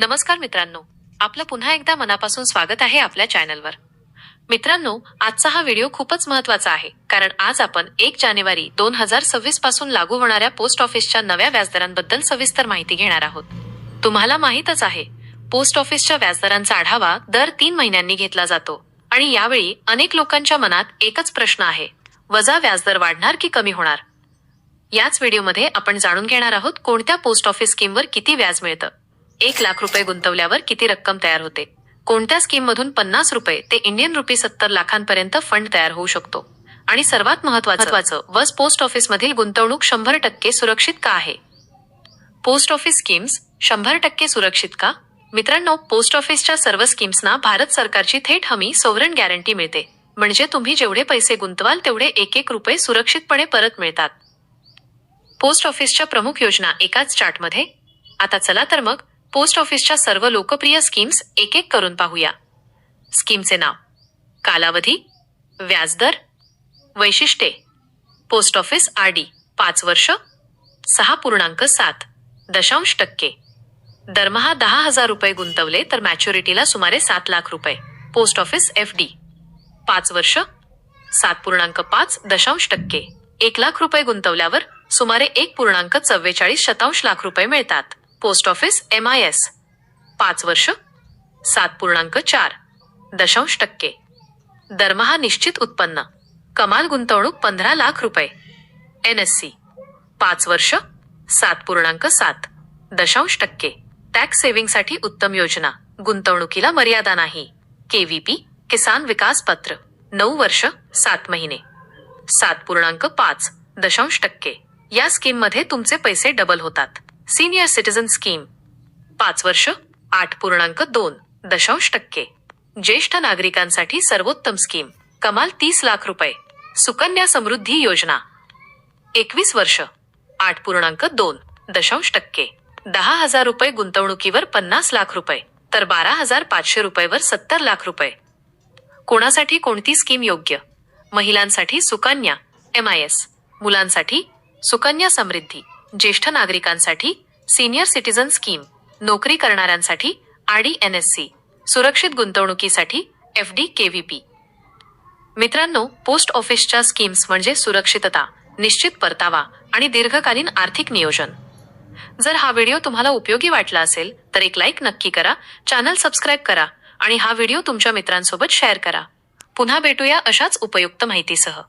नमस्कार मित्रांनो. आपलं पुन्हा एकदा मनापासून स्वागत आहे आपल्या चॅनलवर. मित्रांनो आजचा हा व्हिडिओ खूपच महत्त्वाचा आहे कारण आज आपण एक जानेवारी दोन हजार सव्वीसपासून लागू होणाऱ्या पोस्ट ऑफिसच्या नव्या व्याजदरांबद्दल सविस्तर माहिती घेणार आहोत. तुम्हाला माहीतच आहे पोस्ट ऑफिसच्या व्याजदरांचा आढावा दर तीन महिन्यांनी घेतला जातो आणि यावेळी अनेक लोकांच्या मनात एकच प्रश्न आहे वजा व्याजदर वाढणार की कमी होणार? याच व्हिडिओमध्ये आपण जाणून घेणार आहोत कोणत्या पोस्ट ऑफिस स्कीमवर किती व्याज मिळतं. एक लाख रुपये गुंतवल्यावर किती रक्कम तयार होते? कोणत्या स्कीम मधून पन्नास रुपये ते इंडियन रुपी सत्तर लाखांपर्यंत फंड तयार होऊ शकतो? आणि सर्वात महत्वाचं वस पोस्ट ऑफिस मधील गुंतवणूक शंभर टक्के सुरक्षित का आहे? पोस्ट ऑफिस स्कीम्स शंभर टक्के सुरक्षित का? मित्रांनो पोस्ट ऑफिसच्या सर्व स्कीम्सना भारत सरकारची थेट हमी सोवरण गॅरंटी मिळते. म्हणजे तुम्ही जेवढे पैसे गुंतवाल तेवढे एक एक रुपये सुरक्षितपणे परत मिळतात. पोस्ट ऑफिसच्या प्रमुख योजना एकाच चार्टमध्ये आता चला तर मग पोस्ट ऑफिसच्या सर्व लोकप्रिय स्कीम्स एक एक करून पाहूया. स्कीमचे नाव कालावधी व्याजदर वैशिष्ट्ये पोस्ट ऑफिस आर डी पाच वर्ष सहा पूर्णांक सात दशांश टक्के. दरमहा दहा हजार रुपये गुंतवले तर मॅच्युरिटीला सुमारे सात लाख रुपये. पोस्ट ऑफिस एफ डी पाच वर्ष सात पूर्णांक पाच दशांश टक्के. एक लाख रुपये गुंतवल्यावर सुमारे एक पूर्णांक चव्वेचाळीस शतांश लाख रुपये मिळतात. Post office M I S पाच वर्ष सात पूर्णांक चार दशांश टक्के. दरमहा निश्चित उत्पन्न. कमाल गुंतवणूक पंधरा लाख रुपये. एन एस सी पाच वर्ष सात पूर्णांक सात दशांश टक्के. टॅक्स सेव्हिंगसाठी उत्तम योजना. गुंतवणुकीला मर्यादा नाही. केव्हीपी किसान विकास पत्र. नऊ वर्ष सात महिने. सात पूर्णांक पाच दशांश टक्के. या स्कीममध्ये तुमचे पैसे डबल होतात. सिनियर सिटीजन स्कीम पाच वर्ष आठ पूर्णांक दोन दशांश टक्के. ज्येष्ठ नागरिकांसाठी सर्वोत्तम स्कीम कमाल तीस लाख रुपये. सुकन्या समृद्धी योजना. एकवीस वर्ष आठ पूर्णांक दोन दशांश टक्के. दहा हजार रुपये गुंतवणुकीवर पन्नास लाख रुपये. तर बारा हजार पाचशे रुपयेवर सत्तर लाख रुपये. कोणासाठी कोणती स्कीम योग्य? महिलांसाठी सुकन्या एम आय एस मुलांसाठी सुकन्या समृद्धी. ज्येष्ठ नागरिकांसाठी सिनियर सिटीजन स्कीम नोकरी करणाऱ्यांसाठी आरडी एन एस सी सुरक्षित गुंतवणुकीसाठी एफ डी केव्हीपी मित्रांनो पोस्ट ऑफिसच्या स्कीम्स म्हणजे सुरक्षितता निश्चित परतावा आणि दीर्घकालीन आर्थिक नियोजन. जर हा व्हिडिओ तुम्हाला उपयोगी वाटला असेल तर एक लाईक नक्की करा चॅनल सबस्क्राईब करा आणि हा व्हिडिओ तुमच्या मित्रांसोबत शेअर करा. पुन्हा भेटूया अशाच उपयुक्त माहितीसह.